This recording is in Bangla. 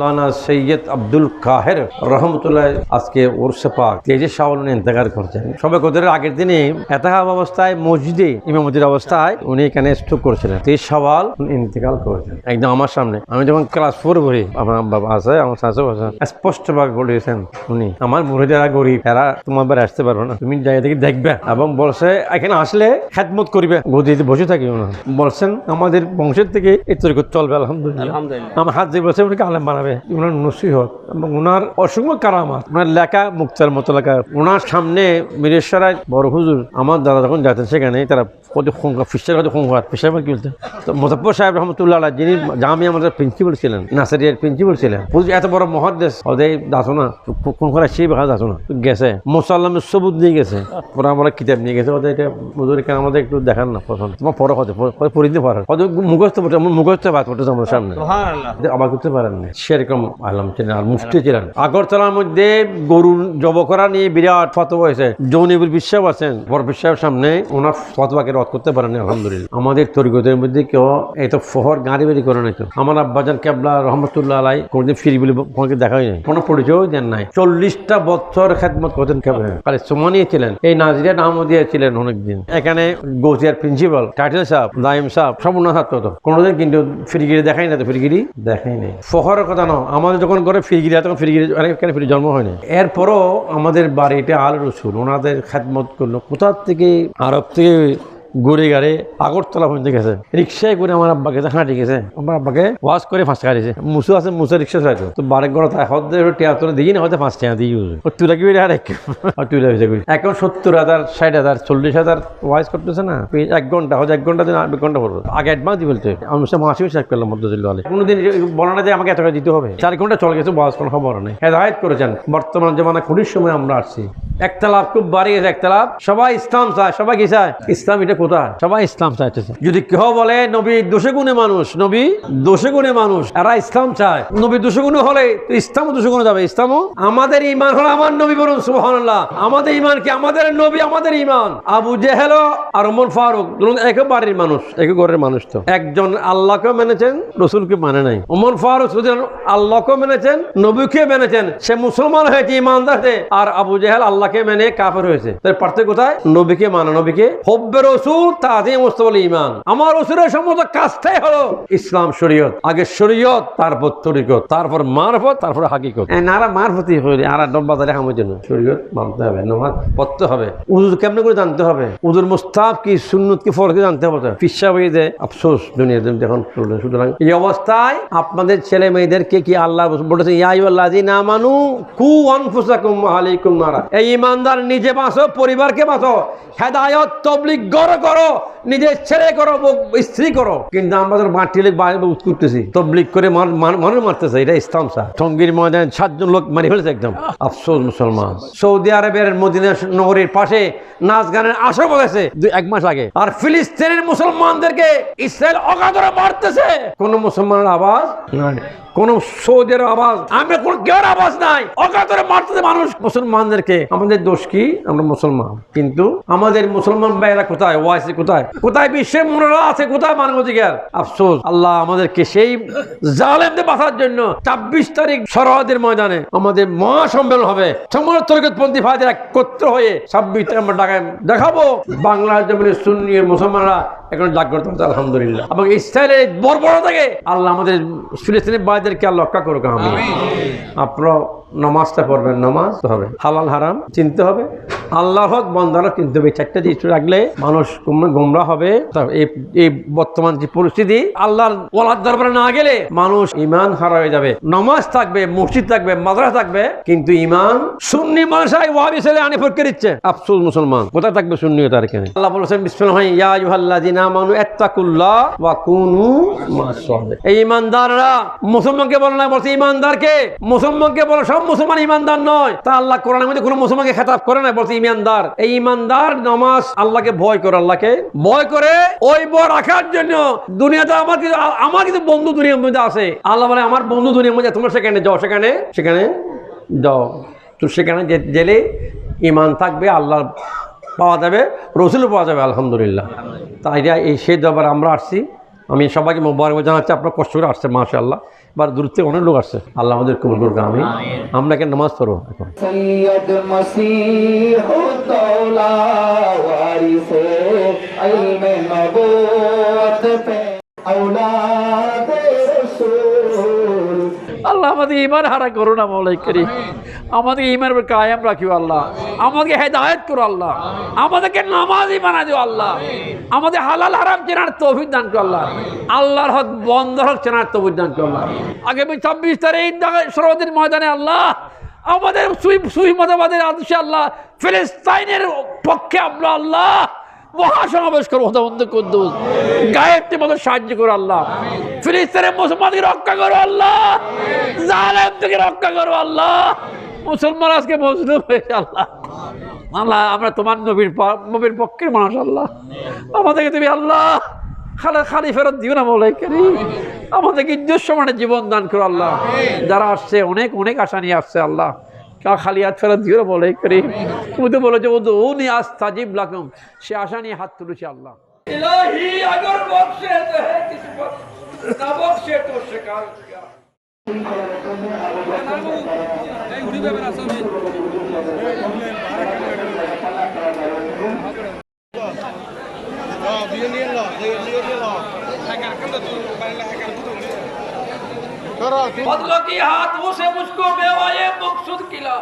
মাওলানা সৈয়দ আব্দুল কাহের রহমতুল্লাহ আজকে ওরসে পাক তেজে উনি ইন্তেকার করছেন। সবে কদরের আগের দিনে এতাহাব অবস্থায় মসজিদে ইমামতির অবস্থায় উনি এখানে স্ট্রোক করেছিলেন। তেজ সওয়াল উনি ইন্তেকাল করেছেন। একদম আমার সামনে। আমি যখন ক্লাস ফোর পড়ি আমার বাবা আছে আমার শাশু আছে স্পষ্ট ভাবে বলেছেন উনি আমার যারা গরিব এরা তোমার বাড়ি আসতে পারব না। তুমি জায়গা থেকে দেখবে। এবং বলছে এখানে আসলে খেদমত করিবে গদিতে বসে থাকি না। বলছেন আমাদের বংশের থেকে এই তরিকত চলবে আলহামদুলিল্লাহ। আমার হাত দিয়ে বলছে উনাকে আলেম বানাবে। উনার নসিহত এবং ওনার অসংখ্য কারামাত। ওনার লেখা মুক্তার মতো লেখা। ওনার সামনে মিরেশ্বরায় বড় হুজুর আমার দাদা যখন যেতেন সেখানে তারা কত সংখ্যা ফিসার কত সংখ্যা ফিসার কি বলতেন? তো মোজাফর সাহেব রহমতুল্লাহ যিনি জামি আমাদের প্রিন্সিপাল ছিলেন নাসারিয়ার প্রিন্সিপাল ছিলেন। এত বড় মহাদেশ ওদের দাসো না কোন করে সেই ভাষা দাসো না। গেছে। মোসাল্লামের সবুজ নিয়ে গেছে। পরে আমরা কিতাব নিয়ে গেছে। ওদের এটা হুজুর কেন আমাদের একটু দেখান না পছন্দ। তোমার পরে হতে পড়ে দিতে পারেন মুখস্থ মুখস্থ বাদ পড়তেছে আমার সামনে। আবার করতে পারেন না সেরকম আলম ছিলেন আর মুফতি ছিলেন। আগরতলার মধ্যে গরু জব করা নিয়ে বিরাট ফতোয়া হয়েছে। জৌনিবুল বিশ্বাস আছেন বড় বিশ্বাসের সামনে ওনার ফতোয়াকে রদ করতে পারেন আলহামদুলিল্লাহ। আমাদের তরিগতের মধ্যে কেউ এত ফহর গাড়ি বাড়ি করে নাই তো। আমার আব্বাজান কেবলা রহমতুল্লাহ আলাই কোনদিন ফিরি বলে কোনকে দেখাই নাই কোনো পরিচয় দেন নাই। চল্লিশটা বছর খেদমত করতেন কেবল। খালি সুমানিয়ে ছিলেন এই নাজিরা নামও দিয়েছিলেন অনেকদিন। এখানে গৌসিয়ার প্রিন্সিপাল টাইটেল সাহেব দাইম সাহেব সব উন্নত ছাত্র তো। কোনোদিন কিন্তু ফিরিগিরি দেখাই না তো ফিরিগিরি দেখাই নাই। ফহরের কথা না আমাদের যখন ঘরে ফিরিগিরি তখন ফিরিগিরি এখানে ফিরি জন্ম হয়নি। এরপরও আমাদের বাড়িটা আল রসুল ওনাদের খেদমত করল। কোথার থেকে, আরব থেকে ঘুরে গাড়ে আগরতলা পর্যন্ত গেছে। রিক্সায় করে আমার আব্বা গেছে হাঁটি গেছে। আমার আব্বাকে ওয়াশ করে ফাঁস কাটিছে। মুসু আছে মুসু রিক্সা চাইতো তো বারেক গড় তাই হতে টিয়া তো দিই না হয়তো পাঁচ টাকা দিয়ে ইউজ তুই লাগবি আর এক তুই লাগবে এখন সত্তর হাজার ষাট হাজার চল্লিশ হাজার ওয়াইস করতেছে না। এক ঘণ্টা হয়তো এক ঘণ্টা দিন এক ঘণ্টা পড়ব। আগে অ্যাডভান্স দিয়ে বলছে। আমি সে মাসিও চেক করলাম মধ্যদিল বলে কোনোদিন বলে না যে আমাকে এত টাকা দিতে হবে। চার ঘণ্টা চলে গেছে ওয়াজ কোনো খবর নেই। হেদায়ত করেছেন। বর্তমান জমানা কুড়ির সময় আমরা আসছি। একতলাপ খুব বাড়ি গেছে একতলাপ সবাই ইসলাম চায় সবাই কি চায়? ইসলাম এটা কোথায়? সবাই ইসলাম চাইতেছে। যদি কেউ বলে নবী দোষে গুণে মানুষ নবী দোষে গুণে মানুষ এরা ইসলাম চায়। নবী দোষে গুণে হলে তো ইসলামও দোষে গুণে যাবে ইসলামও আমাদের ইমান হলো আমার নবী বলুন আমাদের ইমান কি আমাদের নবী আমাদের ইমান আবু জেহেল আর ফারুক বাড়ির মানুষ একই ঘরের মানুষ তো। একজন আল্লাহকে মেনেছেন রসুলকে মানে নাই। ওমর ফারুক আল্লাহকে মেনেছেন নবীকে মেনেছেন সে মুসলমান হয়েছে ইমানদার আর আবু জেহেল আল্লাহকে মেনে কাফের হয়েছে। তার পার্থক্য কোথায়? নবীকে মানে নবীকে হব্বে রসুল মুস্তফল ইমান আমার রসুলের সমস্ত কাজটাই হলো ইসলাম শরীয়ত। আগে শরীয়ত তারপর তরিকত তারপর মারফত তারপর হাকিকত। নারা মারফতই হইলে আর ডব্বা তাহলে আমার জন্য শরীয়ত মানতে হবে নমাজ পড়তে হবে। উজুর কেমনে করে জানতে হবে? উজুর মুস্তাব কি সুন্নত কি ফরজ জানতে হবে? পিসা হয়ে যায় আফসোস দুনিয়াতে সুতরাং এই অবস্থায় আপনাদের ছেলে মেয়েদেরকে কি আল্লাহ বলেছেন ইয়াইল্লাহ না মানু কু অনফুসাকুম আলাইকুম নারা এই ইমানদার নিজে বাঁচো পরিবারকে বাঁচো হেদায়ত তবলিক গড় করো। নিজের ছেলে করো স্ত্রী করো। কিন্তু আমাদের মাটিলে বাইরে করতেছি। তবলিক করে মান- মান- মানুষ মারতেছে এটা ইসলাম স্যার। টঙ্গির ময়দান সাতজন লোক মারি ফেলেছে একদম। আফসোস মুসলমান। সৌদি আরবের মদিনা নগরীর পাশে নাচ গানের আসর বলেছে দুই এক মাস আগে। আর ফিলিস্তিনের মুসলমানদেরকে ইসরায়েল অগাধরে মারতেছে। কোন মুসলমানের আওয়াজ? নাই। কোন সৌদের আওয়াজ? আমরা কোন কেউ আওয়াজ নাই। অকাতরে মারতেছে মানুষ। মুসলমানদেরকে আমাদের দোষ কি? আমরা মুসলমান। কিন্তু আমাদের মুসলমান ভাইয়েরা কোথায়? ওয়াইসি কোথায়? কোথায় বিশ্বের মনোরা আছে কোথায় মানবাধিকার? আফসোস। আল্লাহ আমাদেরকে সেই জালেমদের বাঁচার জন্য ছাব্বিশ তারিখ সরহদের ময়দানে আমাদের মহাসম্মেলন হবে। সমস্ত তরিকতপন্থী ভাইদের একত্র হয়ে ছাব্বিশ তারিখ আমরা ঢাকায় দেখাবো। বাংলার জমিনে সুন্নি মুসলমানরা এখন জাগ্রত হচ্ছে আলহামদুলিল্লাহ। এবং ইসরায়েলের বড় বড় আল্লাহ আমাদের ফিলিস্তিনের ভাইদেরকে আল্লাহ রক্ষা করুক আমি আপনারা নমাজটা পড়বেন, নমাজ হবে। হালাল, হারাম, চিনতে হবে। আল্লাহর হক বন্দারও চিনতে হবে। চারটা জিনিস রাখলে মানুষ গুম- গুমরা হবে। এই বর্তমান যে পরিস্থিতি, আল্লাহর ওলার দরবারে না গেলে মানুষ ইমান হারা হয়ে যাবে। নমাজ থাকবে, মসজিদ থাকবে, মাদ্রাসা থাকবে, কিন্তু ইমান সুন্নি ফটকে দিচ্ছে। আফসোস মুসলমান। কোথায় থাকবে সুন্নি তার আল্লাহ বলেছেন ইয়া আইয়ুহাল্লাযিনা আমানু ইত্তাকুল্লাহ কুনু এই ইমানদাররা মুসলমানকে বলে না, বলছে ইমানদারকে মুসলমানকে বলে সব মুসলমান ইমানদার নয়। তা আল্লাহ কোরআনের মধ্যে কোনো মুসলমানকে খেতাব করে না, বলছে ইমানদার। এই ইমানদার নামাজ আল্লাহকে ভয় করে, আল্লাহকে ভয় করে ওই ভয় রাখার জন্য। দুনিয়াতে আমার কিছু আমার কিছু বন্ধু দুনিয়ার মধ্যে আছে। আল্লাহ বলে, আমার বন্ধু দুনিয়ার মধ্যে, তোমরা সেখানে যাও, সেখানে সেখানে যাও। তো সেখানে গেলে ইমান থাকবে আল্লাহ পাওয়া যাবে, রসুলও পাওয়া যাবে, আলহামদুলিল্লাহ। তাই এই সেই দরবার আমরা আসছি। আমি সবাইকে মোবারক জানাচ্ছি আপনার কষ্ট করে আসছে মাসা আল্লাহ এবার দূর থেকে অনেক লোক আসছে। আল্লাহ আমাদের কবুল করবে আমি আমরা এখানে নামাজ পড়ব এখন? আল্লাহ আমাদের ইমান হারা করো না মৌলাই করি আমাদের ইমানের উপর কায়াম রাখিও আল্লাহ। আমাদেরকে হেদায়ত করো আল্লাহ। আমাদেরকে নামাজি বানা দিও আল্লাহ। আমাদের হালাল হারাম চেনার তৌফিক দান করো আল্লাহ। আল্লাহর হক বন্ধ হক চেনার তৌফিক দান করো আল্লাহ। আগামী ছাব্বিশ তারিখ সরোদিন ময়দানে আল্লাহ আমাদের সুই সুই মতবাদের আদর্শে আল্লাহ ফিলিস্তাইনের পক্ষে আমরা আল্লাহ মহাসমাবেশ করো হতবন্ধ কুদ্দুস। গায়েবটি মতো সাহায্য করো আল্লাহ। ফিলিস্তিনের মুসলমানকে রক্ষা করো আল্লাহ। থেকে রক্ষা করো আল্লাহ। মুসলমান আজকে মজলুম হয়েছে আল্লাহ। আল্লাহ, আমরা তোমার নবীর নবীর পক্ষের মানুষ আল্লাহ। আমাদেরকে তুমি আল্লাহ খালি খালি ফেরত দিও না বলে কেনি আমাদেরকে ইজ্জত সমানে জীবন দান করো আল্লাহ। যারা আসছে, অনেক অনেক আশা নিয়ে আসছে আল্লাহ। খালি হাত ফেরত দিও বলে করে তুমি তো বলেছ বন্ধু ও নি আজ তাজিব লাকুম সে আশা নিয়ে হাত তুলেছে আল্লাহ बदलो की हाथ मुझसे मुझको बेवा ये मकसूद किला